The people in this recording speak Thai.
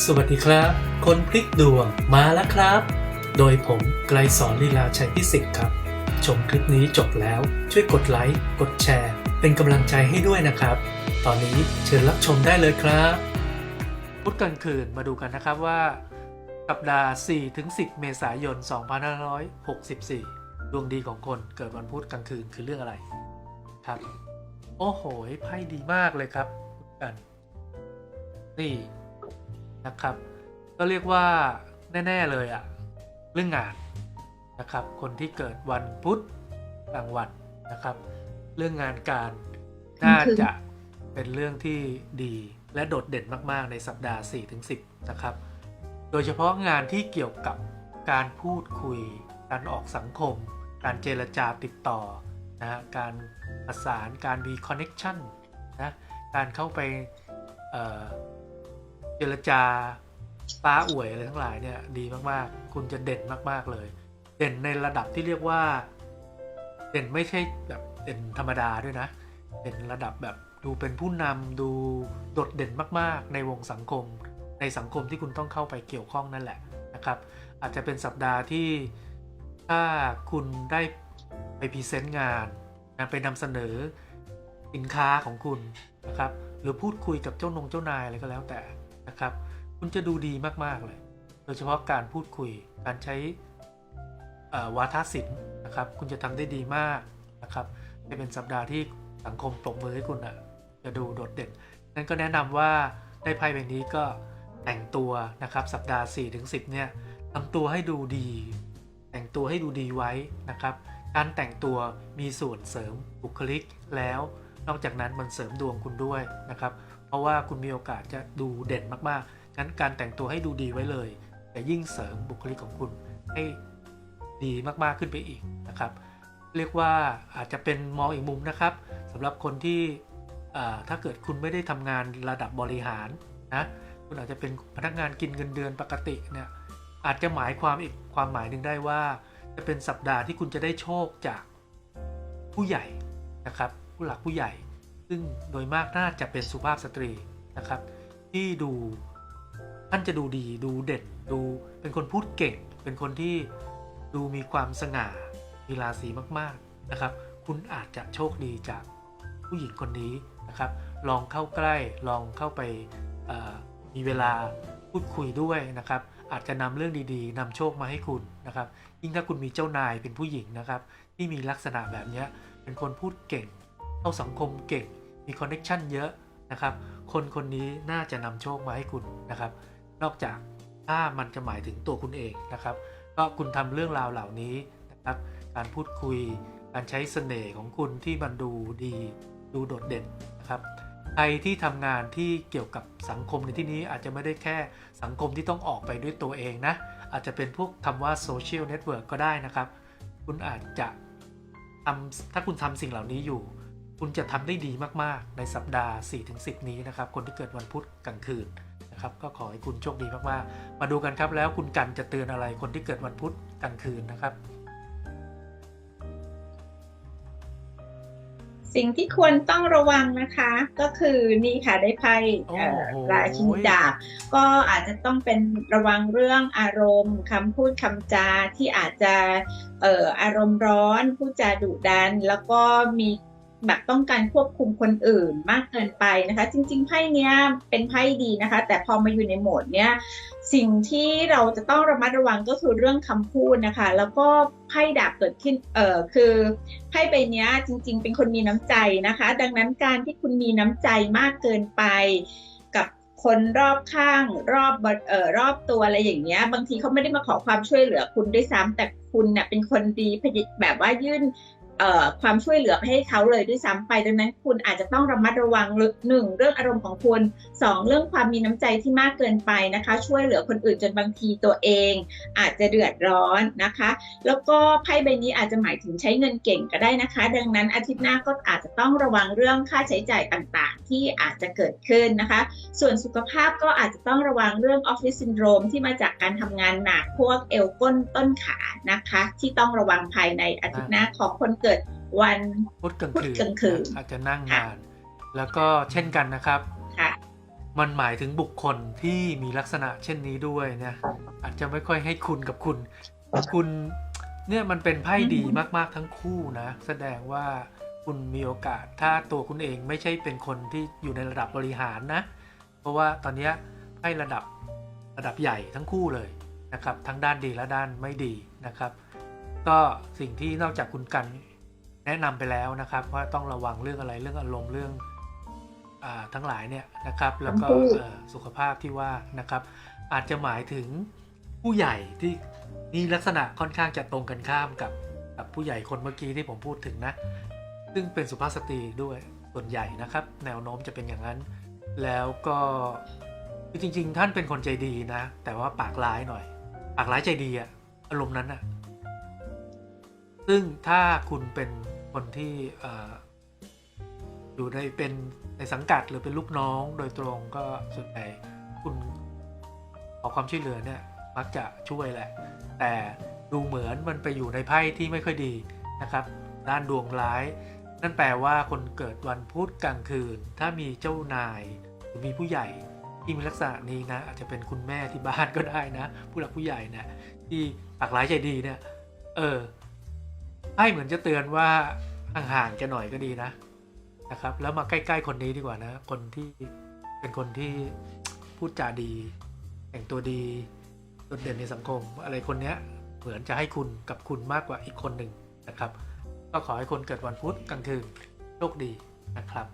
สวัสดีครับ คนพลิกดวงมาแล้วครับ โดยผมไกลสอนลีลาชัยพิสิทธิ์ครับ ชมคลิปนี้จบแล้วช่วยกดไลค์ กดแชร์ เป็นกำลังใจให้ด้วยนะครับ ตอนนี้เชิญรับชมได้เลยครับพุธกลางคืนมาดูกันนะครับว่า สัปดาห์ 4-10 เมษายน 2564 ดวงดีของคนเกิดวันพุธกลางคืนคือเรื่องอะไรครับ โอ้โหไพ่ดีมากเลยครับพุธกันนี่ นะครับ ก็เรียกว่าแน่ ๆ เลยอะเรื่องงานนะครับ คนที่เกิดวันพุธกลางวันนะครับ เรื่องงานการน่าจะเป็นเรื่องที่ดีและโดดเด่นมากๆ ในสัปดาห์ 4-10 นะครับ โดยเฉพาะงานที่เกี่ยวกับการพูดคุย การออกสังคม การเจรจาติดต่อนะฮะการประสานการมีคอนเน็ชันนะการเข้าไป จรจาป้าอวยอะไรทั้งหลายเนี่ยดีมากๆ คุณจะเด่นมากๆเลย เด่นในระดับที่เรียกว่า เด่นไม่ใช่แบบเด่นธรรมดาด้วยนะ เด่นระดับแบบดูเป็นผู้นำดูโดดเด่นมากๆ ในวงสังคม ในสังคมที่คุณต้องเข้าไปเกี่ยวข้องนั่นแหละนะครับ อาจจะเป็นสัปดาห์ที่ถ้าคุณได้ไปพรีเซนต์งานนะไปนำเสนอสินค้าของคุณนะครับ หรือพูดคุยกับเจ้านงเจ้านายอะไรก็แล้วแต่ นะครับ คุณจะดูดีมาก ๆ เลย โดยเฉพาะการพูดคุย การใช้วาทศิลป์นะครับ คุณจะทำได้ดีมากนะครับ จะเป็นสัปดาห์ที่สังคมปรบมือให้คุณอะจะดูโดดเด่น นั่นก็แนะนำว่าได้ไพ่ใบนี้ก็แต่งตัวนะครับสัปดาห์4-10เนี่ยทำตัวให้ดูดี แต่งตัวให้ดูดีไว้นะครับ การแต่งตัวมีส่วนเสริมบุคลิกแล้ว นอกจากนั้นมันเสริมดวงคุณด้วยนะครับ เพราะว่าคุณมีโอกาสจะดูเด่นมากๆงั้นการแต่งตัวให้ดูดีไว้เลยจะยิ่งเสริมบุคลิกของคุณให้ดีมากๆขึ้นไปอีกนะครับ เรียกว่าอาจจะเป็นมองอีกมุมนะครับสำหรับคนที่ถ้าเกิดคุณไม่ได้ทำงานระดับบริหารนะคุณอาจจะเป็นพนักงานกินเงินเดือนปกติเนี่ยอาจจะหมายความอีกความหมายหนึ่งได้ว่า จะเป็นสัปดาห์ที่คุณจะได้โชคจากผู้ใหญ่นะครับ ผู้หลักผู้ใหญ่ ซึ่งโดยมากน่าจะเป็นสุภาพสตรีนะครับ ที่ดูท่านจะดูดีดูเด่นดูเป็นคนพูดเก่ง เป็นคนที่ดูมีความสง่ามีราศีมากๆนะครับ คุณอาจจะโชคดีจากผู้หญิงคนนี้นะครับ ลองเข้าใกล้ลองเข้าไปมีเวลาพูดคุยด้วยนะครับ อาจจะนำเรื่องดีๆนำโชคมาให้คุณนะครับ ยิ่งถ้าคุณมีเจ้านายเป็นผู้หญิงนะครับ ที่มีลักษณะแบบเนี้ยเป็นคนพูดเก่งเข้าสังคมเก่ง มีคอนเน็ชันเยอะนะครับ คนคนนี้น่าจะนำโชคมาให้คุณนะครับ นอกจากถ้ามันจะหมายถึงตัวคุณเองนะครับ ก็คุณทำเรื่องราวเหล่านี้นะครับ การพูดคุย การใช้เสน่ห์ของคุณที่มันดูดีดูโดดเด่นนะครับใครที่ทำงานที่เกี่ยวกับสังคมในที่นี้อาจจะไม่ได้แค่สังคมที่ต้องออกไปด้วยตัวเองนะ อาจจะเป็นพวกคำว่าโซเชียลเน็ตเวิร์กก็ได้นะครับ คุณอาจจะทำถ้าคุณทำสิ่งเหล่านี้อยู่ คุณจะทำได้ดีมากๆ ในสัปดาห์ 4-10 นี้นะครับ คนที่เกิดวันพุธกลางคืนนะครับ ก็ขอให้คุณโชคดีมากๆ มาดูกันครับแล้วคุณกันจะเตือนอะไรคนที่เกิดวันพุธกลางคืนนะครับ สิ่งที่ควรต้องระวังนะคะ ก็คือนี่ค่ะได้ไพ่เอ่อโอ้โหราชินีดาบก็อาจจะต้องเป็นระวังเรื่องอารมณ์คำพูดคำจาที่อาจจะเอ่ออารมณ์ร้อนพูดจาดุดัน แล้วก็มี แบบต้องการควบคุมคนอื่นมากเกินไปนะคะ จริง ๆ ไพ่เนี้ยเป็นไพ่ดีนะคะ แต่พอมาอยู่ในโหมดเนี้ยสิ่งที่เราจะต้องระมัดระวังก็คือเรื่องคำพูดนะคะ แล้วก็ไพ่ดาบเกิดขึ้นเออคือไพ่ใบเนี้ยจริง ๆ เป็นคนมีน้ำใจนะคะ ดังนั้นการที่คุณมีน้ำใจมากเกินไปกับคนรอบข้างรอบเอ่อรอบตัวอะไรอย่างเงี้ย บางทีเขาไม่ได้มาขอความช่วยเหลือคุณด้วยซ้ำแต่คุณเนี่ยเป็นคนดีพยิแบบว่ายื่น ความช่วยเหลือไปให้เขาเลยด้วยซ้ำไปดังนั้นคุณอาจจะต้องระมัดระวังหนึ่งเรื่องอารมณ์ของคุณสองเรื่องความมีน้ำใจที่มากเกินไปนะคะ ช่วยเหลือคนอื่นจนบางทีตัวเอง อาจจะเดือดร้อนนะคะ แล้วก็ไพ่ใบนี้อาจจะหมายถึงใช้เงินเก่งก็ได้นะคะ ดังนั้นอาทิตย์หน้าก็อาจจะต้องระวังเรื่องค่าใช้จ่ายต่าง ที่อาจจะเกิดขึ้นนะคะ ส่วนสุขภาพก็อาจจะต้องระวังเรื่องออฟฟิศซินโดรมที่มาจากการทำงานหนักพวกเอวก้นต้นขานะคะ ที่ต้องระวังภายในอาทิตย์หน้าของคนเกิดวันพุธกลางพุธคืนกลางคืนอาจจะนั่งนาน แล้วก็เช่นกันนะครับค่ะมันหมายถึงบุคคลที่มีลักษณะเช่นนี้ด้วยเนี่ยอาจจะไม่ค่อยให้คุณกับคุณ คุณเนี่ยมันเป็นไพ่ดีมากๆทั้งคู่นะ แสดงว่า คุณมีโอกาสถ้าตัวคุณเองไม่ใช่เป็นคนที่อยู่ในระดับบริหารนะ เพราะว่าตอนเนี้ยไพ่ระดับระดับใหญ่ทั้งคู่เลยนะครับ ทั้งด้านดีและด้านไม่ดีนะครับ ก็สิ่งที่นอกจากคุณกันแนะนำไปแล้วนะครับว่าต้องระวังเรื่องอะไรเรื่องอารมณ์เรื่องอาทั้งหลายเนี่ยนะครับ แล้วก็คำพูดเอ่อสุขภาพที่ว่านะครับ อาจจะหมายถึงผู้ใหญ่ที่มีลักษณะค่อนข้างจะตรงกันข้ามกับกับผู้ใหญ่คนเมื่อกี้ที่ผมพูดถึงนะ ซึ่งเป็นสุภาพสตรีด้วยส่วนใหญ่นะครับ แนวโน้มจะเป็นอย่างนั้น แล้วก็คือจริง ๆ ท่านเป็นคนใจดีนะ แต่ว่าปากร้ายหน่อย ปากร้ายใจดีอะอารมณ์นั้นอะซึ่งถ้าคุณเป็นคนที่ออยู่ในเป็นในสังกัดหรือเป็นลูกน้องโดยตรงก็ส่วนใหญ่คุณขอความช่วยเหลือเนี่ยมักจะช่วยแหละ แต่ดูเหมือนมันไปอยู่ในไพ่ที่ไม่ค่อยดีนะครับ ด้านดวงร้าย นั่นแปลว่าคนเกิดวันพุธกลางคืน ถ้ามีเจ้านายหรือมีผู้ใหญ่ที่มีลักษณะนี้นะ อาจจะเป็นคุณแม่ที่บ้านก็ได้นะ ผู้หลักผู้ใหญ่นะที่ปากร้ายใจดีเนี่ย เออให้เหมือนจะเตือนว่าห่างๆจะหน่อยก็ดีนะนะครับ แล้วมาใกล้ๆคนนี้ดีกว่านะ คนที่เป็นคนที่พูดจาดี แต่งตัวดีโดดเด่นในสังคม อะไรคนเนี้ยเหมือนจะให้คุณกับคุณมากกว่าอีกคนหนึ่งนะครับ ก็ขอให้คนเกิดวันพุธกลางคืนโชคดีนะครับ